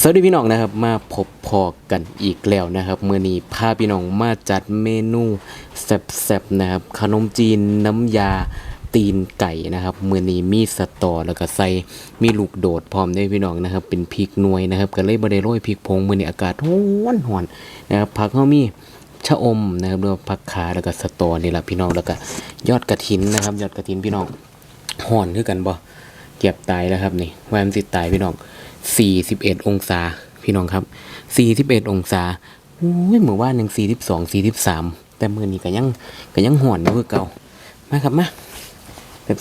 สวัสดีพี่น้องนะครับมาพบพอกันอีกแล้วนะครับเมื่อนี้พาพี่น้องมาจัดเมนูแซ่บๆนะครับขนมจีนน้ำยาตีนไก่นะครับเมื่อนี้มีสตอแล้วก็ใส่มีลูกโดดพร้อมด้วยพี่น้องนะครับ เป็นพริกหน่วยนะครับก็เลยบ่ได้โรยพริกผงเมื่อนี้อากาศร้อนหอนๆนะครับผักเขามีชะอมนะครับแล้วก็ผักขาแล้วก็สตอนี่แหละพี่น้องแล้วก็ยอดกระถินนะครับ ยอดกระถินพี่น้องห่อนคือกันบ่เก็บตายแล้วครับนี่ว่ามันสิตายพี่น้อง 41 องศา พี่น้องครับ 41 องศาอุ้ยเหมื่อวานยัง42 43แต่มือนี้ก็ยังก็ยังห่อนอยู่คือเก่ามาครับมา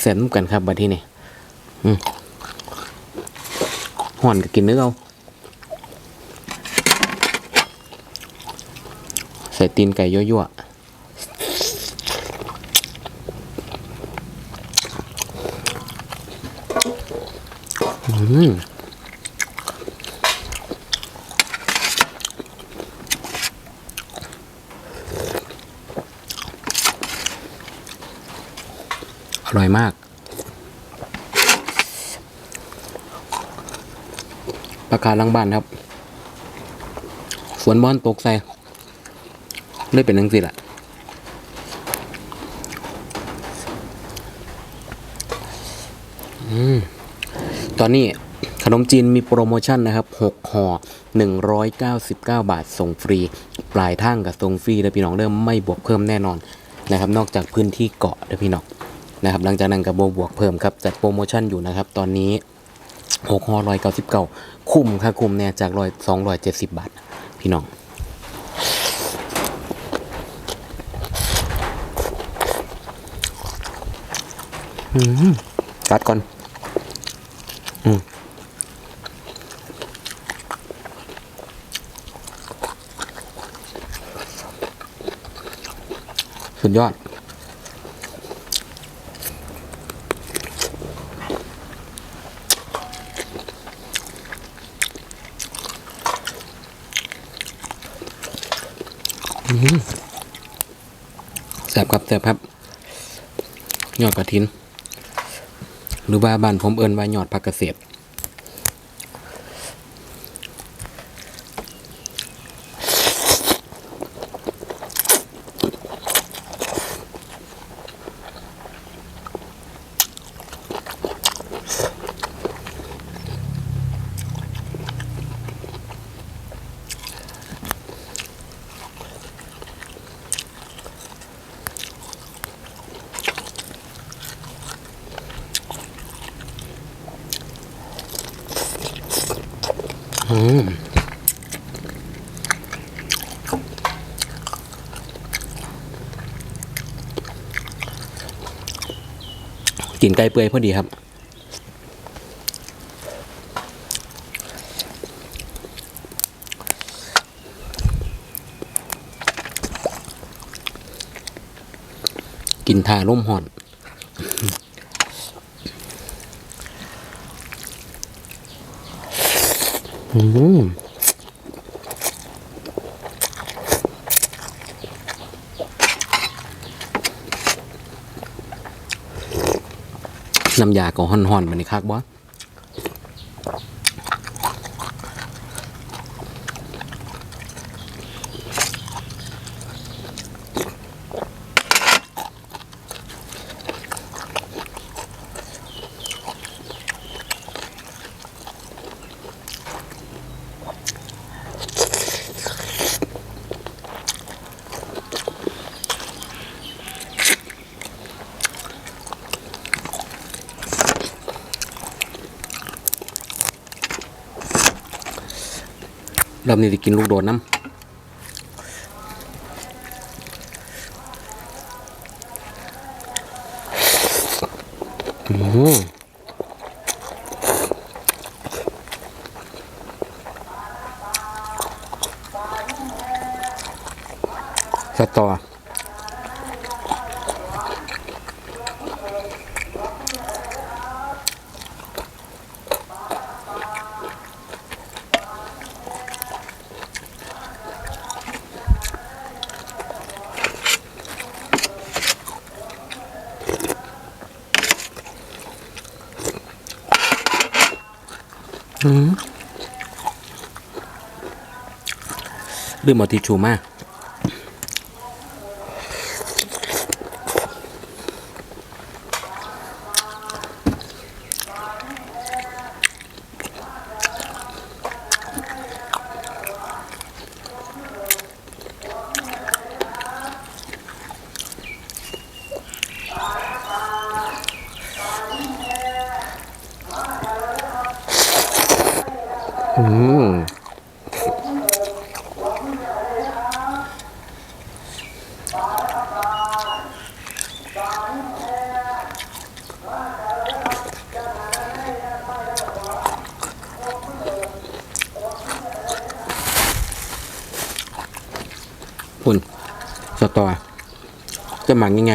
แซ่บๆน้ำกันครับบัดที่นี่ห่อนก็กินเนื้อเอาใส่ตีนไก่ยั่วๆอืม อร่อยมาก ประกาศลังบ้านครับ ฝนบอนตกใส่เลยเป็นนังสิล่ะอืมตอนนี้ขนมจีนมีโปรโมชั่นนะครับ 6ห่อ199 บาท ส่งฟรี ปลายทางกับส่งฟรีแล้วพี่น้องเริ่มไม่บวกเพิ่มแน่นอนนะครับ นอกจากพื้นที่เกาะนะพี่น้อง นะครับหลังจากนั้นกับโบบวกเพิ่มครับจัดโปรโมชั่นอยู่นะครับตอนนี้6ห่อ199คุ้มค่ะคุ้มเนี่ยจากร้อย270บาท พี่น้องอืมกัดก่อน อืมสุดยอด ซ่บครับแซ่บครับยอดกระถิน หรือว่าบ้านผมเอินว่ายอดผักเกษตร อืมกินไก่เปื่อยพอดีครับ กินทาร่มห่อน อืมน้ำยาก็ห่อนๆมันนี่คักบ่ รอบนี้จะกินลูกโดดน้ำอืมสตอ ลืมเอาทิชชู่มาอืม คุณสตอจะหมักยังไง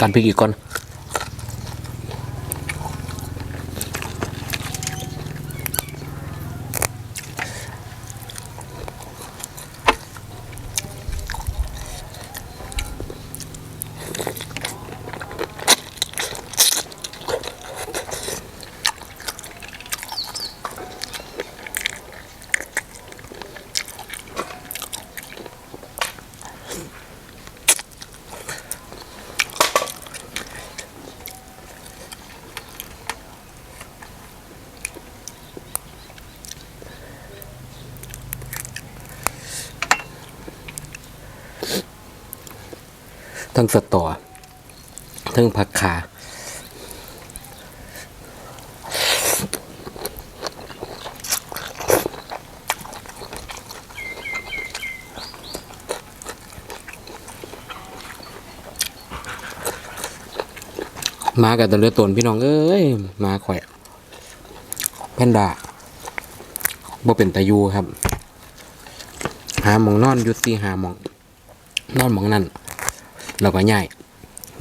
การพริกอีกก่อน ทั้งสตอทั้งผักขามากับตะเลือตนพี่น้องเอ้ยมาข่อยแพนด้าบ่เป็นตะยูครับ หาหมองนอนอยุติหาหมองนอนหมองนั่น เราก็ย่าย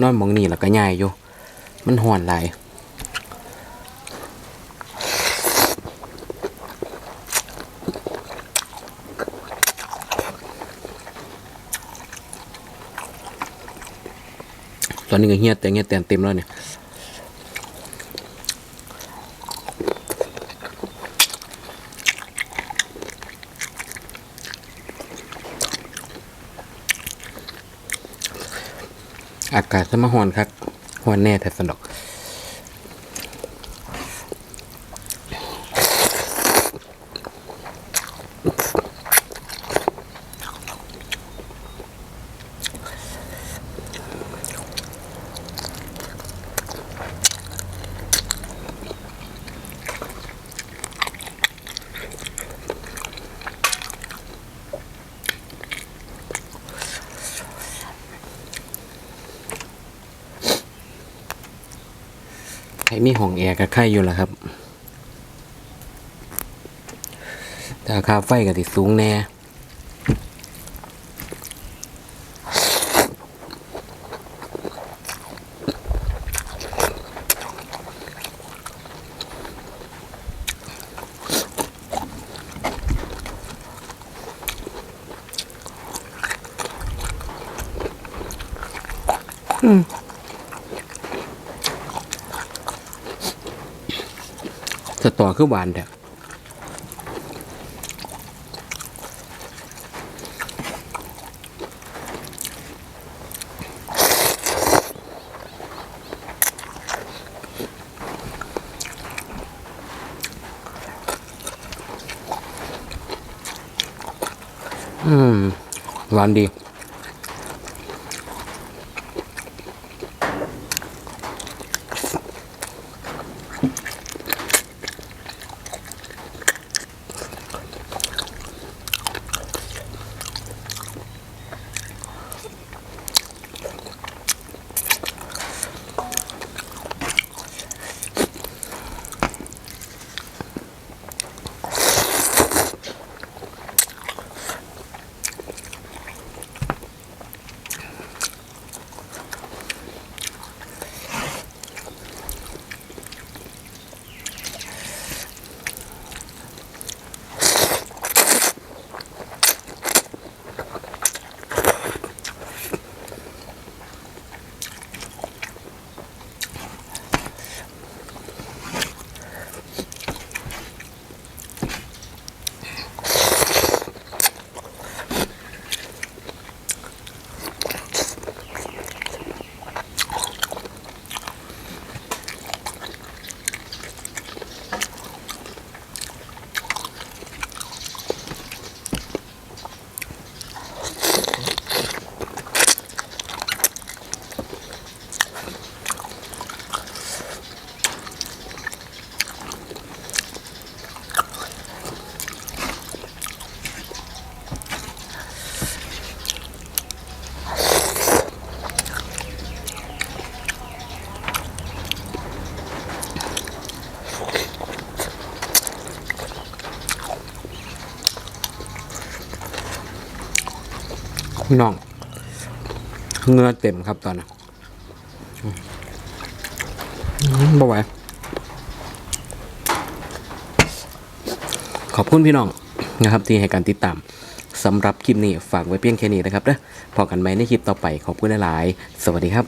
นอนมองนี่เราก็ย่ายอยู่ มันห่อนหลายตอนนี้ก็เฮียแต่เงียแต่เต็มแล้วเนี่ย อากาศสมหอนครับหอนแน่แต่สนดอก ใครมีห้องแอร์กับใครอยู่ล่ะครับแต่ค่าไฟก็ติสูงแน่ สตอคือหวานแท้อืมหวานดี พี่น้องเงือเต็มครับตอนนี้บ่ไหวขอบคุณพี่น้องนะครับที่ให้การติดตามสำหรับคลิปนี้ฝากไว้เพียงแค่นี้นะครับเด้อพอกันไหมในคลิปต่อไปขอบคุณหลาย ๆ สวัสดีครับ